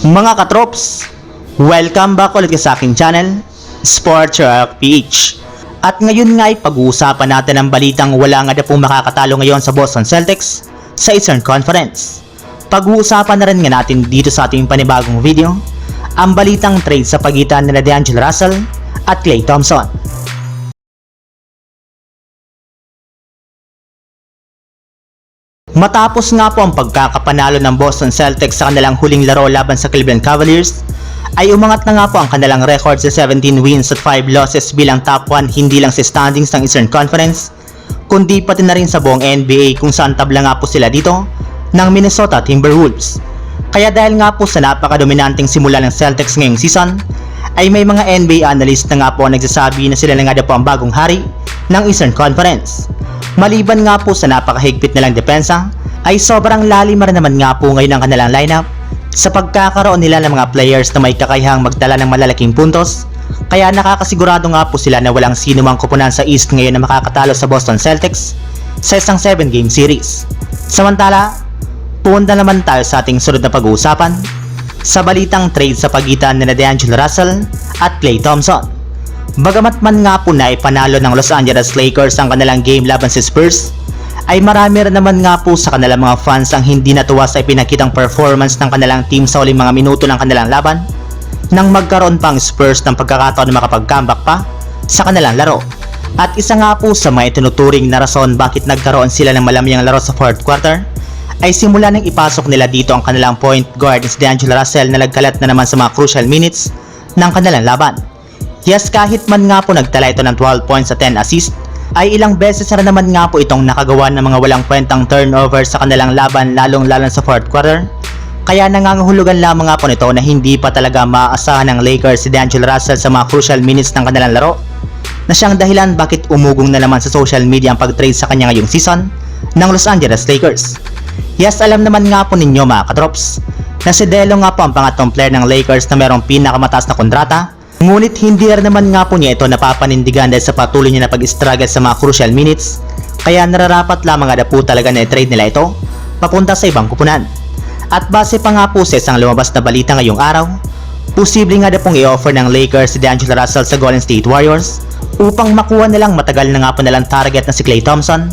Mga katrops, welcome back ulit sa aking channel, Sports Rock PH. At ngayon nga ay pag-uusapan natin ang balitang wala nga na pong makakatalo ngayon sa Boston Celtics sa Eastern Conference. Pag-uusapan na rin nga natin dito sa ating panibagong video, ang balitang trade sa pagitan nila D'Angelo Russell at Klay Thompson. Matapos nga po ang pagkakapanalo ng Boston Celtics sa kanilang huling laro laban sa Cleveland Cavaliers, ay umangat na nga po ang kanilang record sa 17 wins at 5 losses bilang top 1 hindi lang sa standings ng Eastern Conference, kundi pati na rin sa buong NBA kung saan tabla nga po sila dito ng Minnesota Timberwolves. Kaya dahil nga po sa napakadominanteng simula ng Celtics ngayong season, ay may mga NBA analyst na nga po ang nagsasabi na sila na nga daw po ang bagong hari ng Eastern Conference. Maliban nga po sa napakahigpit nilang depensa, ay sobrang lalim naman nga po ngayon ang kanilang lineup sa pagkakaroon nila ng mga players na may kakayahang magdala ng malalaking puntos, kaya nakakasigurado nga po sila na walang sino mang kupunan sa East ngayon na makakatalo sa Boston Celtics sa isang 7-game series. Samantala, punta naman tayo sa ating sunod na pag-uusapan sa balitang trade sa pagitan ni D'Angelo Russell at Klay Thompson. Bagamat man nga po na ipanalo ng Los Angeles Lakers ang kanilang game laban sa Spurs, ay marami rin naman nga po sa kanilang mga fans ang hindi natuwa sa ipinakitang performance ng kanilang team sa uling mga minuto ng kanilang laban nang magkaroon pang Spurs ng pagkakataon na makapag-comeback pa sa kanilang laro. At isa nga po sa mga itinuturing na rason bakit nagkaroon sila ng malamyang laro sa fourth quarter ay simula nang ipasok nila dito ang kanilang point guard si D'Angelo Russell na nagkalat na naman sa mga crucial minutes ng kanilang laban. Yes, kahit man nga po nagtala ito ng 12 points at 10 assists, ay ilang beses na naman nga po itong nakagawa ng mga walang kwentang turnover sa kanilang laban lalong lalo sa fourth quarter. Kaya nangangahulugan lamang nga po nito na hindi pa talaga maaasahan ng Lakers si D'Angelo Russell sa mga crucial minutes ng kanilang laro na siyang dahilan bakit umugong na naman sa social media ang pag-trade sa kanya ngayong season ng Los Angeles Lakers. Yes, alam naman nga po ninyo mga katrops na si Delo nga po ang pangatlong player ng Lakers na merong pinakamataas na kontrata Ngunit hindi rin naman nga po niya ito napapanindigan dahil sa patuloy niya na pag-struggle sa mga crucial minutes kaya nararapat lamang na po talaga na i-trade nila ito papunta sa ibang kupunan. At base pa nga po sa isang lumabas na balita ngayong araw, posible nga na pong i-offer ng Lakers si D'Angelo Russell sa Golden State Warriors upang makuha nilang matagal na nga po nilang target na si Klay Thompson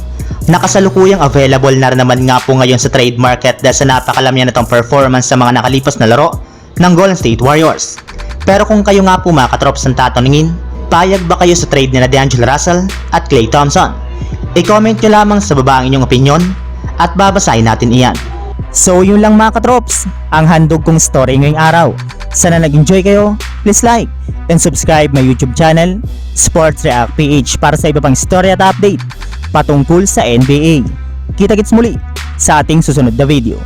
na kasalukuyang available na naman nga po ngayon sa trade market dahil sa napakalamyan na itong performance sa mga nakalipas na laro ng Golden State Warriors. Pero kung kayo nga po mga katrops ang tatanungin, payag ba kayo sa trade ni na D'Angelo Russell at Klay Thompson? I-comment nyo lamang sa baba ang inyong opinion at babasahin natin iyan. So yun lang mga katrops, ang handog kong story ngayong araw. Sana nag-enjoy kayo, please like and subscribe my YouTube channel, Sports React PH para sa iba pang story at update patungkol sa NBA. Kita-kits muli sa ating susunod na video.